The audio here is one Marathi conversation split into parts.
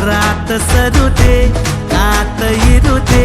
रात सरुते आत इरुते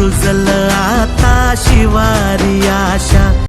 रुजल आता शिवारी आशा.